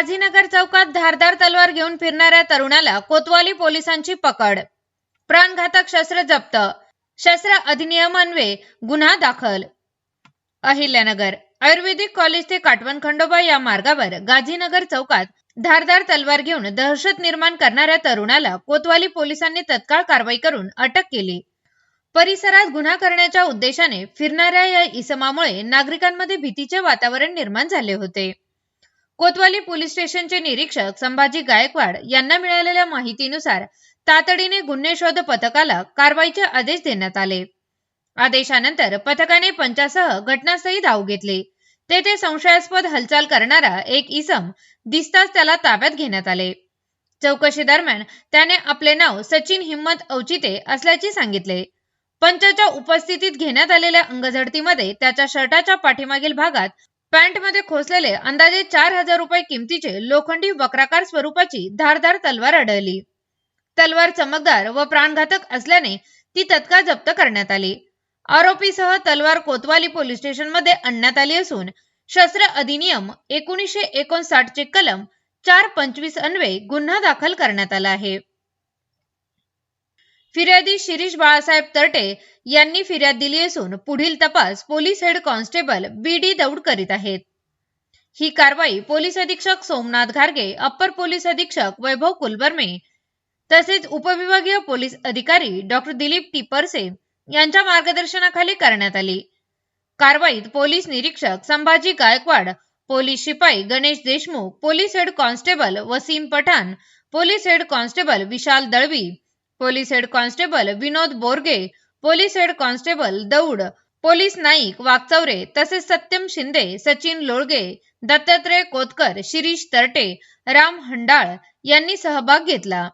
गाझीनगर चौकात धारदार तलवार घेऊन फिरणाऱ्या तरुणाला कोतवाली पोलिसांची पकड. प्राणघातक शस्त्र जप्त. शस्त्र अधिनियमान्वये गुन्हा दाखल. अहिल्यानगर आयुर्वेदिक कॉलेज ते काटवण खंडोबा या मार्गावर गाझीनगर चौकात धारदार तलवार घेऊन दहशत निर्माण करणाऱ्या तरुणाला कोतवाली पोलिसांनी तत्काळ कारवाई करून अटक केली. परिसरात गुन्हा करण्याच्या उद्देशाने फिरणाऱ्या या इसमामुळे नागरिकांमध्ये भीतीचे वातावरण निर्माण झाले होते. कोतवाली पोलीस स्टेशनचे निरीक्षक संभाजी गायकवाड यांना मिळालेल्या माहितीनुसार तातडीने गुन्हे शोध पथकाला कारवाईचे आदेश देण्यात आले. आदेशानंतर पथकाने पंचासह घटनास्थळी धाव घेतली. तेथे संशयास्पद हालचाल करणारा एक इसम दिसताच त्याला ताब्यात घेण्यात आले. चौकशी दरम्यान त्याने आपले नाव सचिन हिम्मत औचिते असल्याचे सांगितले. पंचाच्या उपस्थितीत घेण्यात आलेल्या अंगझडतीमध्ये त्याच्या शर्टाच्या पाठीमागील भागात पॅन्टमध्ये खोसलेले अंदाजे चार हजार रुपये किमतीचे लोखंडी वक्राकार स्वरूपाची धारदार तलवार आढळली. तलवार चमकदार व प्राणघातक असल्याने ती तत्काळ जप्त करण्यात आली. आरोपीसह तलवार कोतवाली पोलीस स्टेशनमध्ये आणण्यात आली असून शस्त्र अधिनियम एकोणीसशे एकोणसाठ चे कलम चार पंचवीस अन्वये गुन्हा दाखल करण्यात आला आहे. फिर्यादी शिरीष बाळासाहेब तरटे यांनी फिर्याद दिली असून पुढील तपास police head constable B D Daud करीत आहेत. ही कारवाई पोलीस अधीक्षक सोमनाथ घारगे अप्पर पोलीस अधीक्षक वैभव कुलबर्मे तसेच उपविभागीय पोलीस अधिकारी डॉक्टर दिलीप टिपरसे यांच्या मार्गदर्शनाखाली करण्यात आली. कारवाईत पोलीस निरीक्षक संभाजी गायकवाड पोलीस शिपाई Ganesh Deshmukh police head constable Wasim Pathan police head constable Vishal Dalvi police head constable Vinod Borge police head constable Daud police Naik Wagchaure तसेच सत्यम शिंदे सचिन लोळगे दत्तात्रय कोतकर शिरीष तरटे राम हंडाळ यांनी सहभाग घेतला.